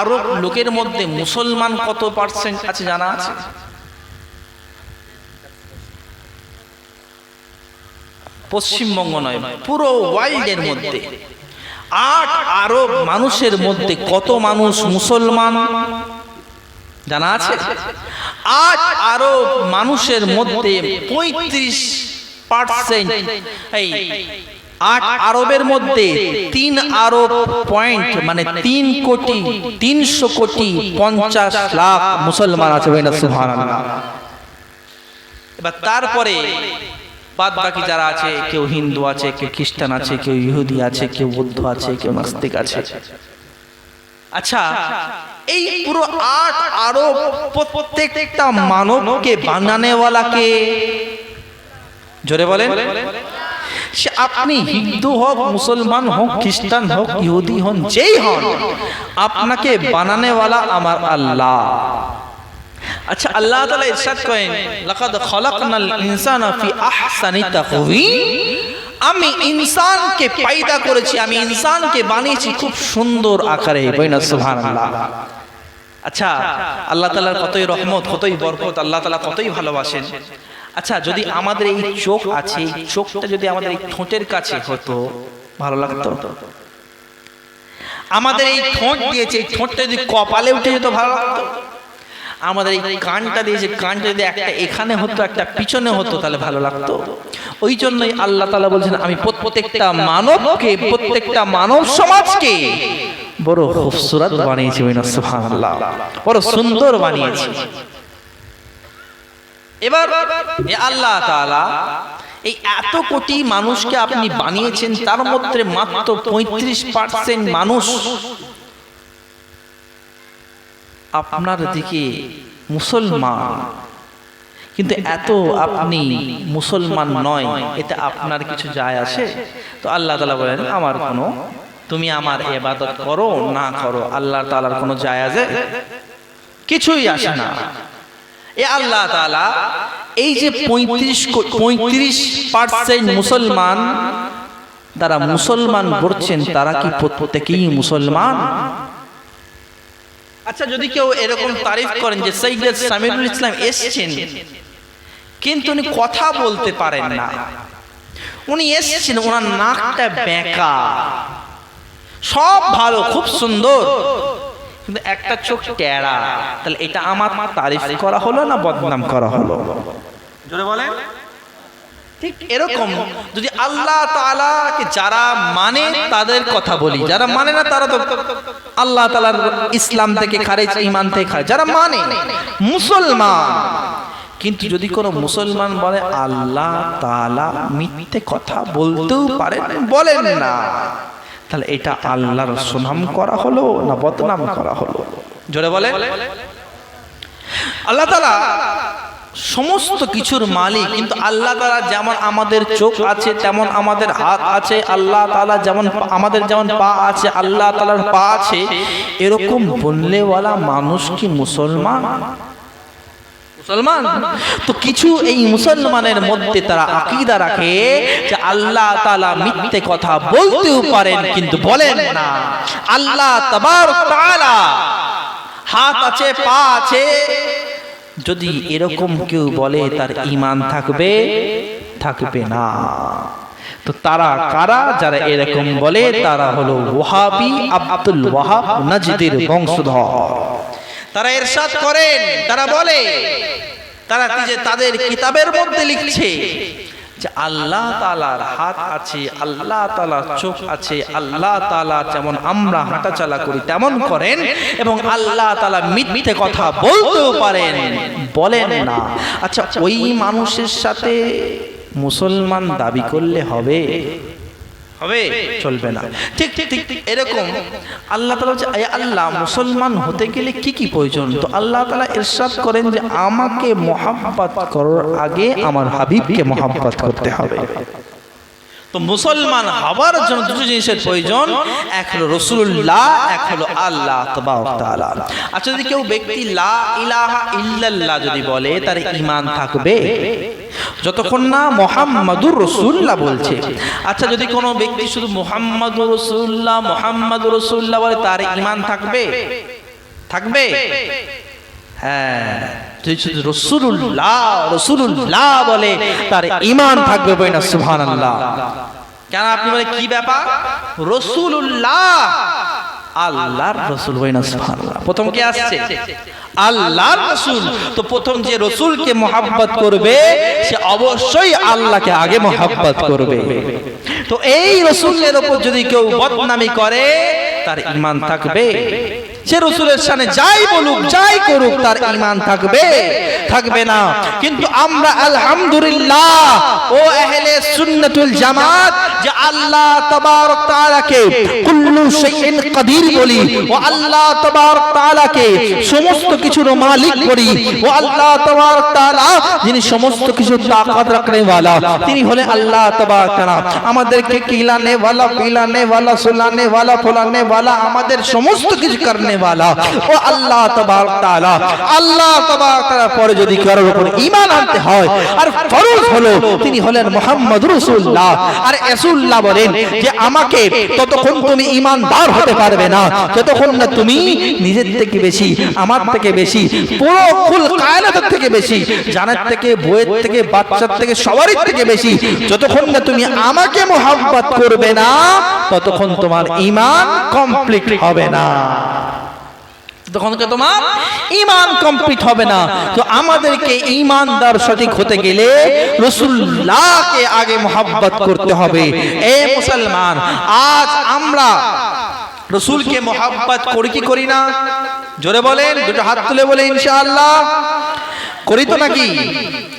আরব লোকের মধ্যে মুসলমান কত পার্সেন্ট আছে জানা আছে? পশ্চিমবঙ্গ নয়, পুরো ওয়ার্ল্ডের মধ্যে। আট আরব মানুষের মধ্যে কত মানুষ মুসলমান? জানা আছে? আট আরব মানুষের মধ্যে পঁয়ত্রিশ পার্সেন্ট এই আট আরবের মধ্যে তিন আরব পয়েন্ট মানে তিন কোটি তিনশো কোটি পঞ্চাশ লাখ মুসলমান আছে এবার তারপরে বাদ বাকি যারা আছে কেউ হিন্দু আছে কেউ খ্রিস্টান আছে কেউ ইহুদি আছে কেউ বৌদ্ধ আছে কেউ নাস্তিক আছে। আচ্ছা এই পুরো আট আরব প্রত্যেকটা মানবকে বানানেওয়ালাকে জোরে বলেন। সে আপনি হিন্দু হোক মুসলমান হোক খ্রিস্টান হোক ইহুদি হন যেই হন আপনাকে বানানেওয়ালা আমার আল্লাহ। আচ্ছা আল্লাহ তাআলা ইরশাদ করেন লাকাদ খলাকনাল ইনসানা ফি আহসানি তাকওয়িম। আমি ইনসানকে পয়দা করেছি আমি ইনসানকে বানিয়েছি খুব সুন্দর আকারে বইনা সুবহানাল্লাহ। আচ্ছা আল্লাহ তাআলার কতই রহমত কতই বরকত আল্লাহ তাআলা কতই ভালোবাসেন। আচ্ছা যদি আমাদের এই চোখ আছে এই চোখটা যদি আমাদের এই ঠোঁটের কাছে হতো ভালো লাগতো? আমাদের এই ঠোঁট দিয়েছে এই ঠোঁটটা যদি কপালে উঠে যেত ভালো লাগতো? আমাদের এই কানটা দিয়েছে কানটা যদি একটা এখানে হতো একটা পিছনে হতো তাহলে ভালো লাগতো? ওই জন্যই আল্লাহ তালা বলছেন আমি প্রত্যেকটা মানবকে প্রত্যেকটা মানব সমাজকে বড় খুবসুরত বানিয়েছি বড় সুন্দর বানিয়েছি। এবার আল্লাহ তাআলা, এই এত কোটি মানুষকে আপনি বানিয়েছেন, তার মধ্যে মাত্র পঁয়ত্রিশ পার্সেন্ট মানুষ আপনার দিকে মুসলমান। কিন্তু এত আপনি মুসলমান নয়, এতে আপনার কিছু যায় আসে? তো আল্লাহ তালা বলেন, আমার কোনো, তুমি আমার এবাদত করো, না করো, আল্লাহ তালার কোনো যায় আছে কিছুই আসে না। এ আল্লাহ এই যে পঁয়ত্রিশ পঁয়ত্রিশ পার্সেন্ট মুসলমান তারা মুসলমান বলছেন তারা কি প্রত্যেকেই মুসলমান? আচ্ছা যদি কেউ এরকম তারিফ করেন যে সৈয়দ সামিরুল ইসলাম এসছেন, কিন্তু উনি কথা বলতে পারেন না। উনি এসছেন, ওনার নাকটা বেঁকা। সব ভালো, খুব সুন্দর। কিন্তু একটা চোখ টেরা। তাহলে এটা আমার তারিফ করা হলো না বদনাম করা হলো। জোরে বলেন। ঠিক এরকম। যদি আল্লাহ তাআলাকে যারা মানে তাদের কথা বলি। যারা মানে না তারা তো আল্লাহ তাআলার ইসলাম থেকে খারেজ ঈমান থেকে খারেজ। যারা মানে মুসলমান। কিন্তু যদি কোনো মুসলমান বলে আল্লাহ তাআলা মিথ্যে কথা বলতেও পারেন বলেন না। তাহলে এটা আল্লাহর সুনাম করা হলো না বদনাম করা হলো? জোরে বলে? আল্লাহ তাআলা সমস্ত কিছুর মালিক, কিন্তু আল্লাহ তালা যেমন আমাদের চোখ আছে, তেমন আমাদের হাত আছে, আল্লাহ তালা যেমন আমাদের যেমন পা আছে, আল্লাহ তালার পা আছে, এরকম বললেওয়ালা মানুষ কি মুসলমান? মুসলমান? তো কিছু এই মুসলমানের মধ্যে তারা আকিদা রাখে যে আল্লাহ তালা মিথ্যে কথা বলতেও পারেন, কিন্তু বলেন না। আল্লাহ তবার তাআলা হাত আছে, পা আছে। যদি এরকম কেউ বলে তার ইমান থাকবে থাকবে না। তো তারা কারা? যারা এরকম বলে, তারা হলো ওয়াহাবি আব্দুল ওয়াহাব নাজিদের বংশধর। তারা এরশাদ করেন তারা বলে তারা যে তাদের কিতাবের মধ্যে লিখছে যে আল্লাহ তালার হাত আছে আল্লাহ তালার চোখ আছে আল্লাহ তালা যেমন আমরা হাঁটাচলা করি তেমন করেন এবং আল্লাহ তালা মিথ্যে কথা বলতেও পারেন। বলেন না। আচ্ছা ওই মানুষের সাথে মুসলমান দাবি করলে হবে? হবে? চলবে না। ঠিক ঠিক ঠিক এরকম। আল্লাহ তালা হচ্ছে আল্লাহ, মুসলমান হতে গেলে কি কি প্রয়োজন? তো আল্লাহ তালা ইরশাদ করেন যে, আমাকে মোহাব্বত করার আগে আমার হাবিবকে মোহাব্বত করতে হবে। তো মুসলমান হবার জন্য দুটো জিনিসের প্রয়োজন, এক হলো রসুল্লাহ এক হলো আল্লাহ আচ্ছা যদি কেউ ব্যক্তি লা ইলাহা ইল্লাল্লাহ যদি বলে, তার ঈমান থাকবে। যতক্ষণ না মোহাম্মদুর রসুল্লাহ বলছে। আচ্ছা যদি কোনো ব্যক্তি শুধু মোহাম্মদুর রসুল্লাহ মোহাম্মদুর রসুল্লাহ বলে, তার ঈমান থাকবে? থাকবে? হ্যাঁ। তুই শুধু রসুল্লাহ রসুল্লাহ বলে তার ইমান থাকবে বই না সুহান আল্লাহ কেন আপনি বলে কি ব্যাপার? রসুল্লাহ আল্লাহর রসুল বই না সুবহানাল্লাহ। প্রথম কে আসছে? আল্লাহর রসুল। তো প্রথম যে রসুলকে মোহাব্বত করবে সে অবশ্যই আল্লাহকে আগে মোহাব্বত করবে। তো এই রসুলের ওপর যদি কেউ বদনামি করে তার ইমান থাকবে। সে রসুলের সামনে যাই বলুক যাই করুক তার ইমান থাকবে থাকবে না কিন্তু আমরা আলহামদুলিল্লাহ ও আহলে সুন্নাতুল জামাত যে আল্লাহ তাবারক তাআলাকে কুল্লু শাইইন কাদির বলি ও আল্লাহ তাবারক তাআলাকে সমস্ত কিছুর মালিক বলি ও আল্লাহ তাবারক তাআলা যিনি সমস্ত কিছু তাকাত রাখনে वाला তিনি হলেন আল্লাহ তাবারক তাআলা আমাদেরকে কিলানে वाला পিলানে वाला সুলানে वाला ফুলানে वाला আমাদের সমস্ত কিছু করনে वाला ও আল্লাহ তাবারক তাআলা আল্লাহ তাবারক তাআলা পরে যদি কারোর উপর ঈমান আনতে আর ফরজ হলো, তিনি হলেন মুহাম্মদ রাসূলুল্লাহ। আর রাসূলুল্লাহ বলেন যে, আমাকে ততক্ষণ তুমি হতে পারবে না। যতক্ষণ না তুমি নিজের থেকে বেশি, আমার থেকে বেশি, পুরো থেকে বেশি, জানার থেকে, বইয়ের থেকে, বাচ্চার থেকে, সবারই থেকে বেশি, যতক্ষণ না তুমি আমাকে মোহাব্বত করবে না, ততক্ষণ তোমার ঈমান কমপ্লিট হবে না। তখন তো তোমার ইমান কমপ্লিট হবে না। তো আমাদেরকে ইমানদার সঠিক হতে গেলে রসুল্লাহকে আগে মোহাব্বত করতে হবে। এ মুসলমান, আজ আমরা রসুলকে মোহাব্বত করি কি করি না? জোরে বলেন, দুটো হাত তুলে বলে ইনশাআল্লাহ। করি তো নাকি?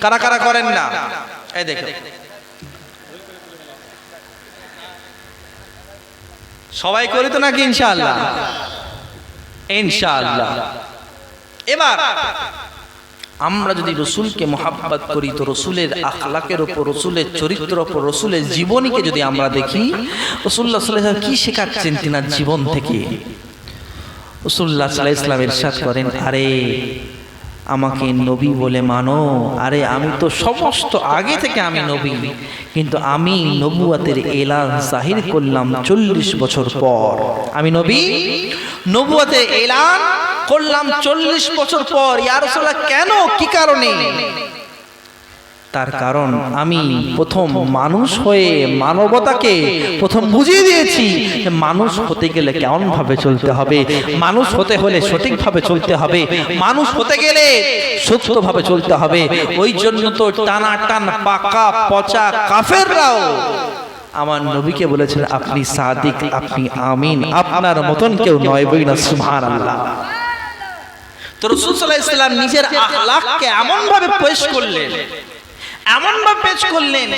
কারা কারা করেন না? এই দেখো। সবাই করি তো নাকি ইনশাআল্লাহ? ইনশাআল্লাহ। এবার আমরা যদি রসুলকে মোহাব্বত করি, তো রসুলের আখলাকের ওপর, রসুলের চরিত্র ওপর, রসুলের জীবনীকে যদি আমরা দেখি, রসুল্লাহ সাল্লাহ কি শেখাচ্ছেন তিনার জীবন থেকে? রসুল্লাহ সাল্লাহ ইসলাম ইরশাদ করেন, আরে আমাকে নবী বলে মানো। আরে আমি তো সমস্ত আগে থেকে আমি নবী। কিন্তু আমি নবুয়াতের এলান জাহির করলাম চল্লিশ বছর পর। আমি নবী নবুয়াতে এলান করলাম চল্লিশ বছর পর। ইয়ারসোলা কেন? কি কারণে? তার কারণ আমি প্রথম মানুষ হয়ে মানবতাকে প্রথম বুঝিয়ে দিয়েছি যে মানুষ হতে গেলে কেমন ভাবে চলতে হবে? মানুষ হতে হলে সঠিকভাবে চলতে হবে। মানুষ হতে গেলে সত্যভাবে চলতে হবে। ওই জন্য তো টানা টান পাকা পচা কাফেররাও। আমার নবীকে বলেছেন আপনি সাদিক আপনি আমিন। আপনার মতন কেউ নয় বই না সুবহান আল্লাহ তো রসুল সাল্লাহ ইসলাম নিজের আখলাককে এমন ভাবে পেশ করলেন এমন ভাবে পেশ করলেন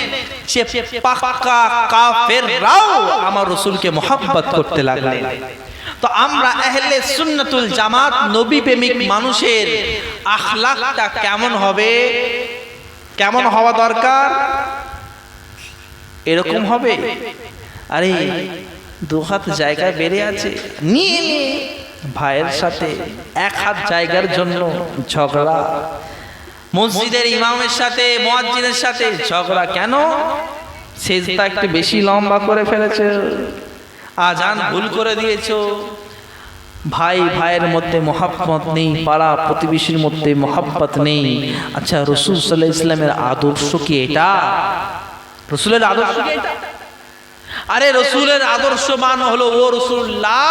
যে পাক্কা কাফেররাও আমার রসুলকে মোহাব্বত করতে লাগলেন। তো আমরা আহলে সুন্নাতুল জামাত নবী প্রেমিক মানুষের আখলাকটা কেমন হবে? কেমন হওয়া দরকার? এরকম হবে? আরে, দু হাত জায়গায় বেড়ে আছে। নিয়ে নিয়ে ভাইয়ের সাথে এক হাত জায়গার জন্য ঝগড়া। মসজিদের ইমামের সাথে, মোয়াজ্জিনের সাথে ঝগড়া কেন? সেজটা একটু বেশি লম্বা করে ফেলেছে। আজান ভুল করে দিয়েছ। ভাই, ভাইয়ের মধ্যে মহাব্বত নেই, পাড়া প্রতিবেশীর মধ্যে মহাব্বত নেই। আচ্ছা রসুল সাল্লাহ ইসলামের আদর্শ কি এটা? রসুলের আদর্শ আরে, রসুলের আদর্শবান হলো, ও রসুল্লাহ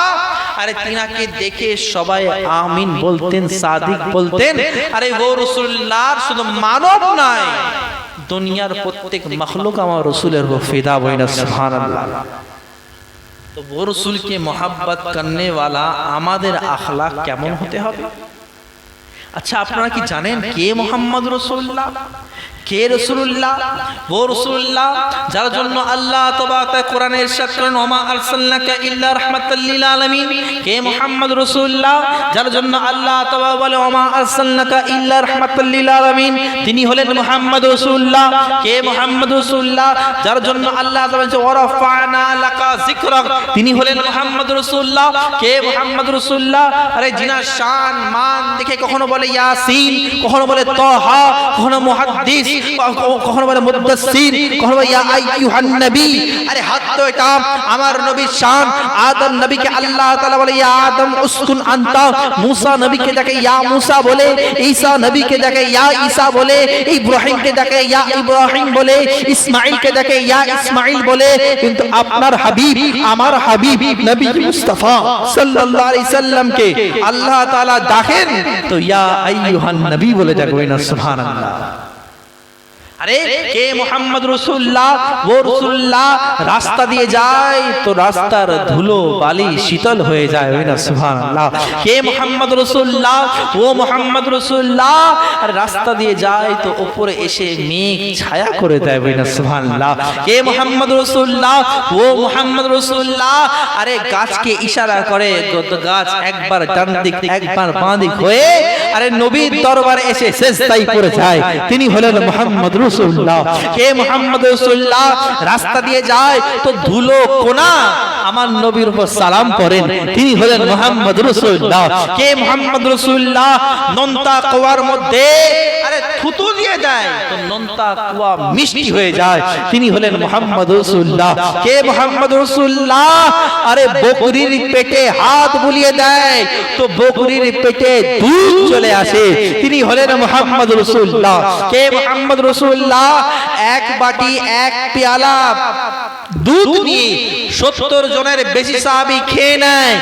আরে তিনাকে দেখে সবাই আমিন বলতেন, সাদিক বলতেন, আরে ও রসুল্লাহ শুধু মানব নয়, দুনিয়ার প্রত্যেক মখলুক আমার রসুলের ফিদা বইনা, সুবহানাল্লাহ। তো ও রসুলকে মোহাব্বত করনে আমাদের আখলাক কেমন হতে হবে? আচ্ছা আপনারা কি জানেন কে মোহাম্মদ রসুল্লাহ? কে রসুল্লাহ ও রসুল্লাহ যার জন্য আল্লাহ ইরশাদ করেন ওমা আরসালনাকা ইল্লা রাহমাতাল লিল আলামিন। কে মুহাম্মদ রসুল্লাহ যার জন্য আল্লাহ তবা বলে ওমা আরসালনাকা ইল্লা রাহমাতাল লিল আলামিন। তিনি হলেন মুহাম্মদ রসুল্লাহ কে মুহাম্মদ রসুল্লাহ যার জন্য আল্লাহ তবা লাকা তিনি হলেন মুহাম্মদ রসুল্লাহ কে মুহাম্মদ রসুল্লাহ আরে জিনার শান, মান দেখে কখনো বলে ইয়াসিন, কখনো বলে তহা কখনো মুহাদ্দিস। কখনো বলে কখনো ইয়া আইয়ুহান নবী। আরে হাত তো এটা, আমার শান। আদম নবীকে আল্লাহ তাআলা বলে, ইয়া আদম, উসকুন আনতা। মুসা নবীকে দেখে, ইয়া মুসা বলে। ঈসা নবীকে দেখে, ইয়া ঈসা বলে। ইব্রাহিমকে দেখে, ইয়া ইব্রাহিম বলে। ইসমাঈলকে দেখে, ইয়া ইসমাঈল বলে। কিন্তু আপনার হাবিব, আমার হাবিব নবী মুস্তাফা সাল্লাল্লাহু আলাইহি সাল্লামকে আল্লাহ তাআলা ডাকেন তো ইয়া আইয়ুহান নবী বলে ডাকবেন সুবহানাল্লাহ। আরে কে মোহাম্মদ রসুল্লাহ? ও রসুল্লাহ রাস্তা দিয়ে যায় তো রাস্তার ধুলো বালি শীতল হয়ে যায় ওই না সুবহানাল্লাহ। কে মোহাম্মদ রসুল্লাহ? ও মোহাম্মদ রসুল্লাহ। আর রাস্তা দিয়ে যায় তো উপরে এসে মেঘ ছায়া করে দেয় ওই না সুবহানাল্লাহ। কে মোহাম্মদ রসুল্লাহ? ও মোহাম্মদ রসুল্লাহ। আরে গাছকে ইশারা করে গাছ একবার ডান দিক একবার বাঁ দিক হয়ে আরে নবীর দরবারে এসে সেজদাই করে যায়। তিনি হলেন মোহাম্মদ রসুল্লাহ। কে মোহাম্মদ রসুল্লাহ রাস্তা দিয়ে যায় তো ধুলো কোনা। আমার নবীর উপর সালাম করেন তিনি হলেন মোহাম্মদ রসুল্লাহ। কে মোহাম্মদ রসুল্লাহ? নন্তা কোয়ার মধ্যে। আরে থুতু দিয়ে যায় তো নন্তা কুয়া মিষ্টি হয়ে যায়। তিনি হলেন মোহাম্মদ রসুল্লাহ। কে মোহাম্মদ রসুল্লাহ? আরে বকরির পেটে হাত বুলিয়ে দেয়। তো বকরির পেটে দুধ চলে আসে তিনি হলেন মোহাম্মদ রসুল্লাহ কে মোহাম্মদ রসুল্লাহ এক বাটি এক পেয়ালা। দুধ নিয়ে সত্তর জনের বেশি সাহাবি খেয়ে নেয়।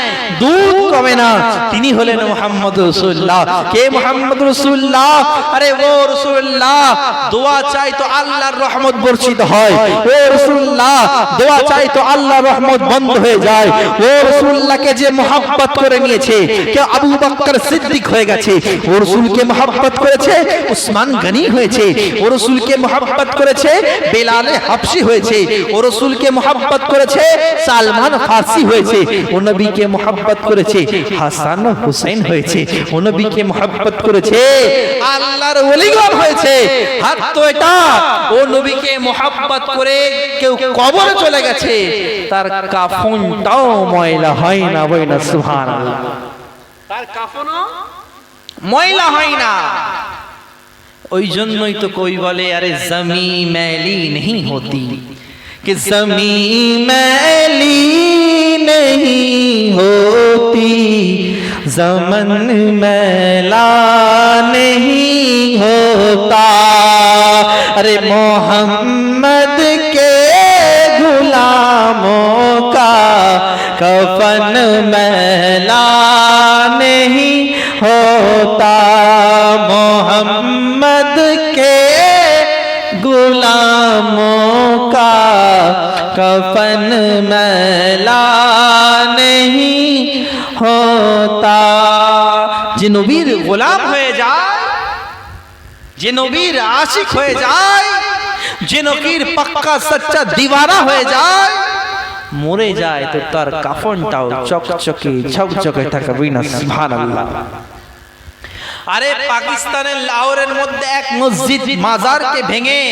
দুধ কমে না। তিনি হলেন মোহাম্মদ রসুল্লাহ কে মোহাম্মদ রসুল্লাহ আরে ও রসুল্লাহ দোয়া চাই তো আল্লাহর রহমত বর্ষিত হয়। ও রসুল্লাহ দোয়া চাই তো আল্লাহর রহমত বন্ধ হয়ে যায়। ও রসুল্লাহকে যে মোহাব্বত করে নিয়েছে কেউ আবু বক্কর সিদ্দিক হয়ে গেছে। ও রসুলকে মোহাব্বত করেছে, উসমান গনি হয়েছে। ও রসুলকে মোহাব্বত করেছে, বেলালে হাফসি হয়েছে। ও রসুলকে মোহাব্বত করেছে, সালমান ফার্সি হয়েছে। ও নবীকে মোহাব্বত করেছে, হাসান হুসেন হয়েছে। ও নবীকে মোহাব্বত করেছে, আল্লাহর ওলিগণ হয়েছে। হাত তো এটা। ও নবীকে মোহাব্বত করে কেউ কবরে চলে গেছে। তার কাফনটাও ময়লা হয় না বই না সুবহানাল্লাহ। তার কাফনও ময়লা হয় না ওই জন্যই তো কই বলে আরে জমি मैली नहीं होती कि जमी मैली नहीं होती जमन मैला नहीं होता अरे मोहम्मद के गुलामों का कफन मैला नहीं होता मोहम्मद के गुलामों का कफन मैला नहीं होता। जिनवीर गुलाम हो जाए जिनवीर आशिक हो जाए जिनवीर पक्का सच्चा दीवारा हो जाए মরে যায় তো তার কাফনটাও চকচকে, ঝকঝকে থাকবে না সুবহানাল্লাহ। আরে পাকিস্তানের লাহোরের মধ্যে এক মসজিদ মাজারকে ভেঙে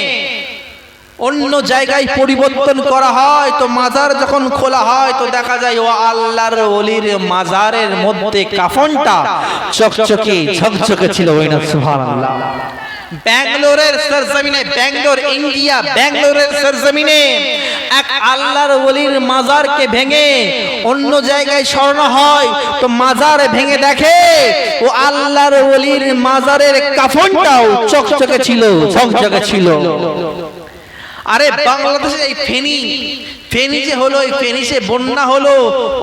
অন্য জায়গায় পরিবর্তন করা হয়, তো মাজার যখন খোলা হয়, তো দেখা যায় ও আল্লাহর ওলির মাজারের মধ্যে কাফনটা চকচকে, ঝকঝকে ছিল ওই না সুবহানাল্লাহ। ব্যাঙ্গালোরের সরজমিনে ব্যাঙ্গালোর ইন্ডিয়া ব্যাঙ্গালোরের সরজমিনে এক আল্লাহর ওলির মাজারকে ভেঙে অন্য জায়গায় স্বর্ণ হয়। তো মাজার ভেঙে দেখে ও আল্লাহর ওলির মাজারের কাফনটাও চকচকে ছিল চকচকে ছিল। আরে বাংলাদেশে এই ফেনী ফেনী যে হলো ওই ফেনী সে বন্যা হলো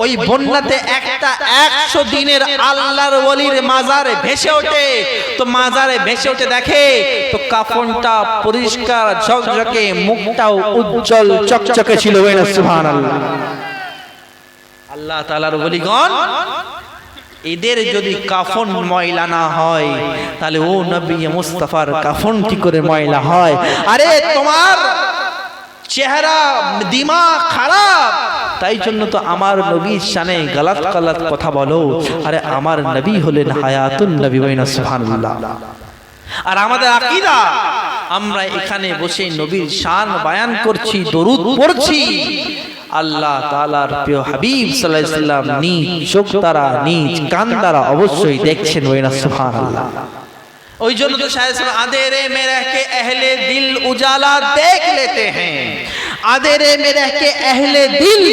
ওই বন্যাতে একটা একশো দিনের আল্লাহর ওলির মাজারে ভেসে ওঠে। তো মাজারে ভেসে ওঠে দেখে তো কাফনটা পরিষ্কার ঝকঝকে মুখটাও উজ্জ্বল চকচকে ছিল সুবহানাল্লাহ। আল্লাহ তালার ওলিগণ এদের যদি কাফন ময়লা না হয় তাহলে ও নবী মুস্তাফার কাফন কি করে ময়লা হয়? আরে তোমার চেহারা দিমা খারাপ। তাই জন্য তো আমার নবীর শানে গালাত গালাত কথা বলো। আরে আমার নবী হলেন হায়াতুন নবী ওয়াইনা সুবহানাল্লাহ। আর আমাদের আকীদা, আমরা এখানে বসে নবীর শান বায়ান করছি, দরুদ পড়ছি। আল্লাহ তাআলার প্রিয় হাবিব সাল্লাম নিজ চোখ দ্বারা, নিজ কান দ্বারা অবশ্যই দেখছেন ওয়াইনা সুবহানাল্লাহ। ওই জন্য তো শায়দ আধেরে মেরা কে अहले दिल उजाला देख लेते हैं आधेरे मेरा के अहले दिल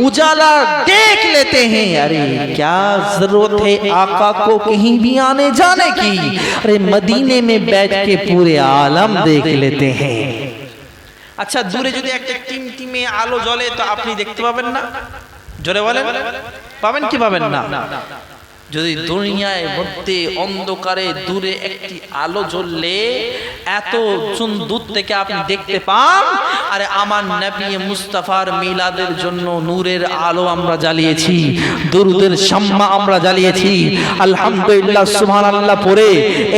उजाला देख लेते हैं अरे क्या जरूरत है आका को कहीं भी आने जाने की अरे मदीने में बैठ के पूरे आलम देख लेते हैं আচ্ছা দূরে যদি একটা টিমটিমে আলো জ্বলে তো আপনি দেখতে পাবেন না জোরে বলেন পাবেন কি পাবেন না যদি দুনিয়ায় মধ্যে অন্ধকারে দূরে একটি আলো জ্বললে এত চুন দূর থেকে আপনি দেখতে পান? আরে আমার নবী মুস্তাফার মিলাদের জন্য নূরের আলো আমরা জ্বালিয়েছি। দুরুদের সম্মা আমরা জ্বালিয়েছি। আলহামদুলিল্লাহ সুবহানাল্লাহ পড়ে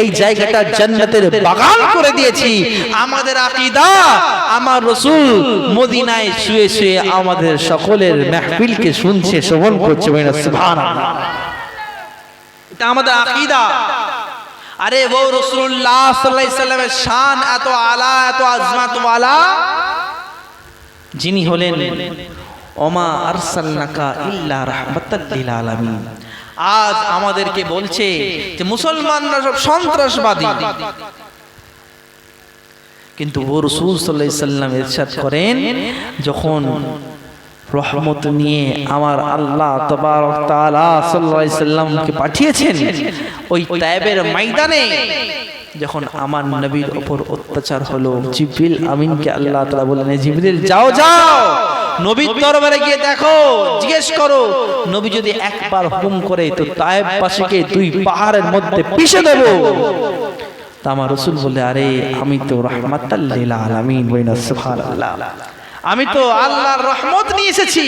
এই জায়গাটা জান্নাতের বাগান করে দিয়েছি। আমাদের আকীদা আমার রসুল মদিনায় শুয়ে শুয়ে আমাদের সকলের মাহফিলকে শুনছে শ্রবণ করছে সুবহানাল্লাহ। এটা আমাদের আকীদা। আরে ও সাল্লাল্লাহু সাল্লামের শান এত আলা, এত আজমাত ওয়ালা যিনি হলেন, ওমা আরসালনাকা ইল্লা রাহমাতাল আলামিন। আজ আমাদেরকে বলছে যে মুসলমানরা সব সন্ত্রাসবাদী। কিন্তু ও রসুল আলাইহি সাল্লাম ইরশাদ করেন, যখন রহমত নিয়ে আমার আল্লাহ তবারক তাআলা সাল্লাল্লাহু আলাইহি সাল্লামকে পাঠিয়েছেন। ওই তায়েবের ময়দানে যখন আমার নবীর উপর অত্যাচার হলো, জিবরিল আমিনকে আল্লাহ তাআলা বললেন, "এ জিবরিল, যাও যাও। নবীর দরবারে গিয়ে দেখো, জিজ্ঞেস করো। নবী যদি একবার হুকুম করে, তো তায়েব পাশিকে দুই পাহাড়ের মধ্যে পিষে দেব। তা আমার রসুল বলে আরে, আমি তো রহমাতাল্লিল আলামিন বইনা সুবহানাল্লাহ। আমি তো আল্লাহর রহমত নিয়ে এসেছি।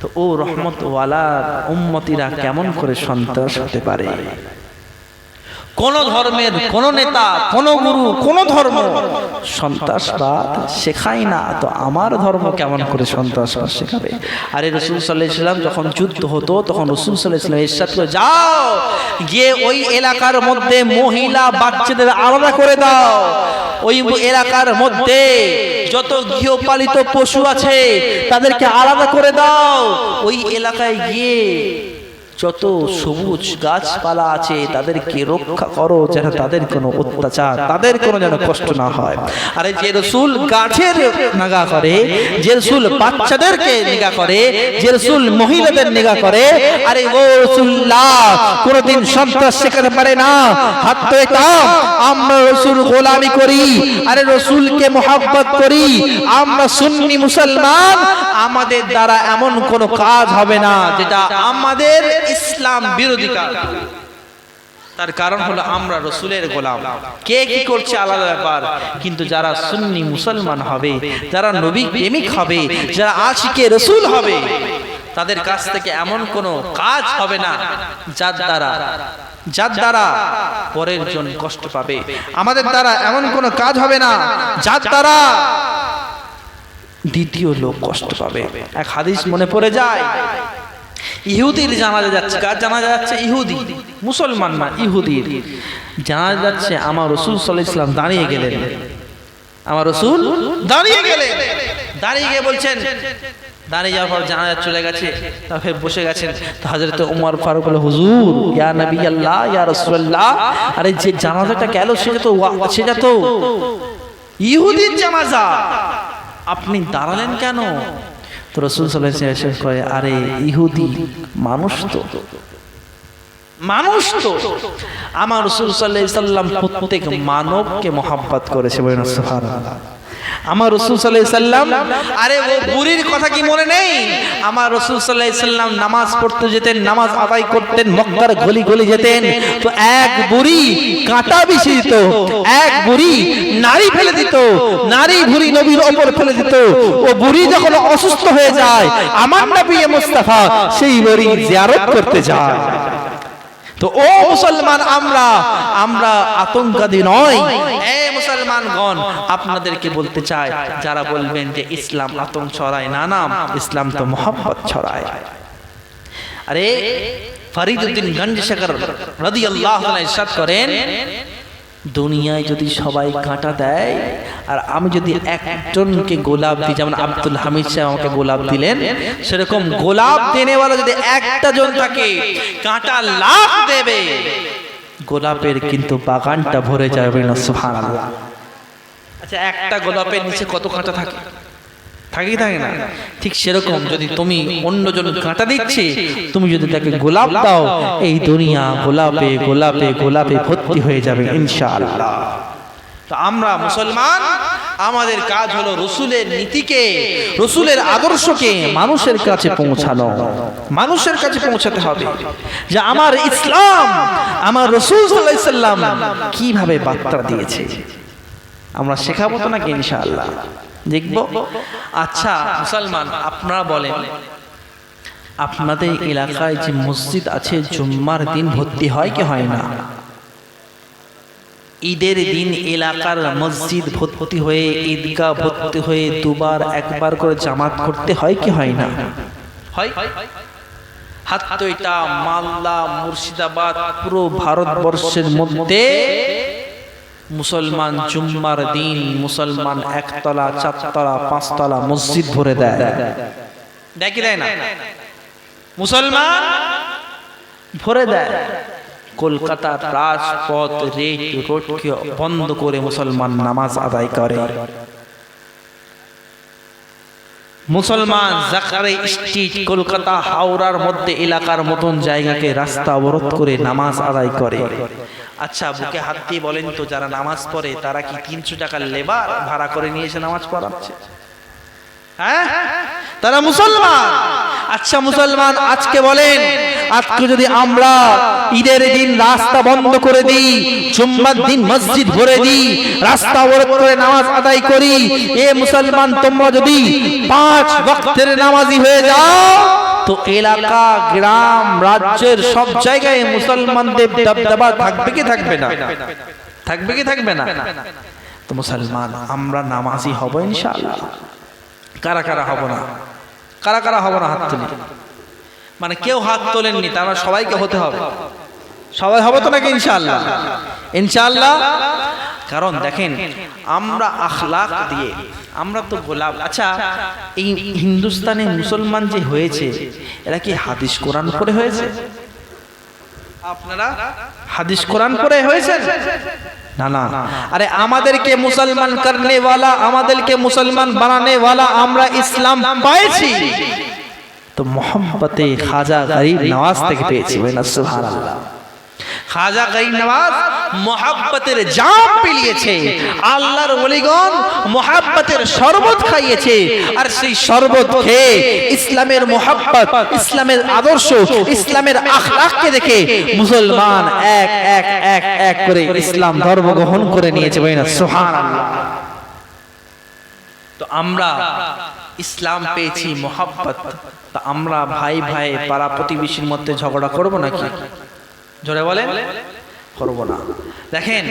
তো ও রহমত ওয়ালার উম্মতিরা কেমন করে সন্তোষ হতে পারে? কোন ধর্মের, কোন নেতা, কোন গুরু, কোন ধর্ম সন্ত্রাসবাদ শেখায় না। তো আমার ধর্ম কেমন করে সন্ত্রাসবাদ শেখাবে? আরে রসুল সাল্লাহ যখন যুদ্ধ হতো, তখন রসুল সাল্লাহ ইসলাম করে, যাও, গিয়ে ওই এলাকার মধ্যে মহিলা বাচ্চাদের আলাদা করে দাও। ওই এলাকার মধ্যে যত গৃহপালিত পশু আছে, তাদেরকে আলাদা করে দাও। ওই এলাকায় গিয়ে যত সবুজ গাছপালা আছে তাদেরকে রক্ষা করো যেন তাদের কোনো অত্যাচার তাদের কোনো যেন কষ্ট না হয়। আরে যে রসুল গাছের নাগা করে যে রসুল বাচ্চাদেরকে নিগা করে যে রসুল মহিলাদের নিগা করে আরে ও রসুল্লাহ কোনোদিন সন্ত্রাস শেখাতে পারে না। হাত তো এটা আমরা রসুল গোলামি করি আরে রসুলকে মোহাব্বত করি। আমরা সুন্নি মুসলমান। আমাদের দ্বারা এমন কোনো কাজ হবে না যেটা আমাদের ইসলাম বিরোধী কাজ। তার কারণ হলো আমরা রসুলের গোলাম। কে কি করছে আলাদা ব্যাপার। কিন্তু যারা সুন্নি মুসলমান হবে, যারা নবী প্রেমিক হবে, যারা আশিকে রসুল হবে, তাদের কাছ থেকে এমন কোনো কাজ হবে না যার দ্বারা যার দ্বারা পরের জন কষ্ট পাবে। আমাদের দ্বারা এমন কোনো কাজ হবে না যার দ্বারা দ্বিতীয় লোক কষ্ট পাবে। এক হাদিস মনে পড়ে যায় ইহুদির জানাজা যাচ্ছে। কার জানাজা যাচ্ছে? ইহুদি। মুসলমান না, ইহুদির। জানা যাচ্ছে, আমার রসুল সাল্লাহ ইসলাম দাঁড়িয়ে গেলেন। আমার রসুল দাঁড়িয়ে গেলেন। দাঁড়িয়ে গিয়ে বলছেন, দাঁড়িয়ে যাওয়ার পর জানাজা চলে গেছে তারপরে বসে গেছেন। হাজরত উমর ফারুক বলে হুজুর, ইয়া নবী আল্লাহ ইয়া আরে যে জানাজাটা গেল, সেটা তো সেটা তো ইহুদির জানাজা। আপনি দাঁড়ালেন কেন? তো রসুল শেষ করে আরে, ইহুদি, মানুষ তো মানুষ তো আমার রসুল সাল্লাহ সাল্লাম প্রত্যেক মানবকে মহাব্বাত করেছে বলেন, সুবহানাল্লাহ। আমার রসুল সাল্লাম, আরে ও বুড়ির কথা কি মনে নেই? আমার রসুল সাল্লাম নামাজ পড়তে যেতেন, নামাজ আদায় করতেন, মক্কার গলি গলি যেতেন। তো এক বুড়ি কাঁটা বিছিয়ে দিত, এক বুড়ি নারী ফেলে দিত নারী বুড়ি নবীর ওপর ফেলে দিত। ও বুড়ি যখন অসুস্থ হয়ে যায়, আমার নবী মুস্তাফা সেই বুড়ি জিয়ারত করতে যায়। তো ও মুসলমান, আমরা আমরা আতঙ্কাদী নয়। মুসলমানগণ আপনাদেরকে বলতে চাই যারা বলবেন যে ইসলাম আতঙ্ক ছড়ায়, না নাম ইসলাম তো মোহাম্মত ছড়ায়। আরে রাদিয়াল্লাহু আনহু ইরশাদ করেন, দুনিয়ায় যদি সবাই কাঁটা দেয়, আর আমি যদি একজনকে গোলাপ দিই, যেমন আব্দুল হামিদ সাহেব আমাকে গোলাপ দিলেন, সেরকম গোলাপ দেনেওয়ালা যদি একটা জন থাকে, কাঁটা লাখ দেবে। গোলাপের কিন্তু বাগানটা ভরে যাবে না, সুবহানাল্লাহ। একটা গোলাপের নিচে কত কাঁটা থাকে? থাকে? থাকে না। ঠিক সেরকম যদি তুমি অন্যজন কাঁটা দিচ্ছে তুমি যদি তাকে গোলাপ দাও এই দুনিয়া গোলাপে গোলাপে গোলাপে ভর্তি হয়ে যাবে ইনশাআল্লাহ। তো আমরা মুসলমান আমাদের কাজ হলো রসুলের নীতিকে রসুলের আদর্শকে মানুষের কাছে পৌঁছানো। মানুষের কাছে পৌঁছাতে হবে। যে আমার ইসলাম আমার রসুল সাল্লাম কীভাবে বার্তা দিয়েছে? আমরা শেখাবো তো নাকি ইনশাআল্লাহ? দেখব? আচ্ছা মুসলমান আপনারা বলেন। আপনাদের এলাকায় যে মসজিদ আছে জুম্মার দিন ভর্তি হয় কি হয় না? ঈদের দিন এলাকার মসজিদ ভর্তি হয়ে ঈদগাহ ভর্তি হয়ে দুবার একবার করে জামাত করতে হয় কি হয় না? হয় হাত্তইটা মালদা মুর্শিদাবাদ পুরো ভারতবর্ষের মধ্যে মুসলমান জুম্মার দিন, মুসলমান একতলা, চারতলা, পাঁচতলা মসজিদ ভরে দেয়। দেখি দেয় না? মুসলমান ভরে দেয়। কলকাতার রাজপথ রেট রোডকে বন্ধ করে মুসলমান নামাজ আদায় করে। মুসলমান জাকারে স্ট্রিট, কলকাতা, হাওড়ার মধ্যে এলাকার মতন জায়গাকে রাস্তা অবরোধ করে নামাজ আদায় করে। আচ্ছা বুকে হাত দিয়ে বলেন তো, যারা নামাজ পড়ে, তারা কি তিনশো টাকার লেবার ভাড়া করে নিয়ে এসে নামাজ পড়াচ্ছে? হ্যাঁ? তারা মুসলমান। আচ্ছা মুসলমান, আজকে বলেন, আজকে যদি আমরা ঈদের দিন রাস্তা বন্ধ করে দিই, জুম্মার দিন মসজিদ ভরে দিই, রাস্তা অবরোধ করে নামাজ আদায় করি, এ মুসলমান, তোমরা যদি পাঁচ ওয়াক্তের নামাজি হয়ে যাও, তো এলাকা, গ্রাম, রাজ্যের সব জায়গায় মুসলমানদের দবদবা থাকবে কি থাকবে না? থাকবে কি থাকবে না? তো মুসলমান, আমরা নামাজি হব ইনশাআল্লাহ। কারা কারা হব না? কারা কারা হব না হাত তুলি? মানে কেউ হাত তোলেননি, তার মানে সবাইকে হতে হবে। সবাই হবে তো নাকি ইনশাআল্লাহ? ইনশাআল্লাহ? কারণ দেখেন, আমরা আখলাক দিয়ে, আমরা তো গোলাপ। আচ্ছা এই হিন্দুস্তানে মুসলমান যে হয়েছে, এরা কি হাদিস কোরআন পড়ে হয়েছে? আপনারা হাদিস কোরআন পড়ে হয়েছে না না আরে আমাদেরকে মুসলমান করনে वाला আমাদেরকে মুসলমান বানানে वाला আমরা ইসলাম পাইছি তো মোহাম্মতে খাজা গরিব নওয়াজ থেকে পেয়েছি ওই না সুবহানাল্লাহ খাজা গরিব নওয়াজ মোহাব্বতের জাম পিলিয়েছে। আল্লাহর ওলিগণ মোহাব্বতের শরবত খাইয়েছে। আর সেই শরবত খেয়ে ইসলামের মোহাব্বত ইসলামের আদর্শ ইসলামের আখলাককে দেখে মুসলমান এক এক এক এক করে ইসলাম ধর্ম গ্রহণ করে নিয়েছে। বই না সুবহানাল্লাহ। তো আমরা ইসলাম পেয়েছি মোহাব্বত। তা আমরা ভাই ভাই পাড়া প্রতিবেশীর মধ্যে ঝগড়া করব নাকি? জোরে বলে করব না। দেখেন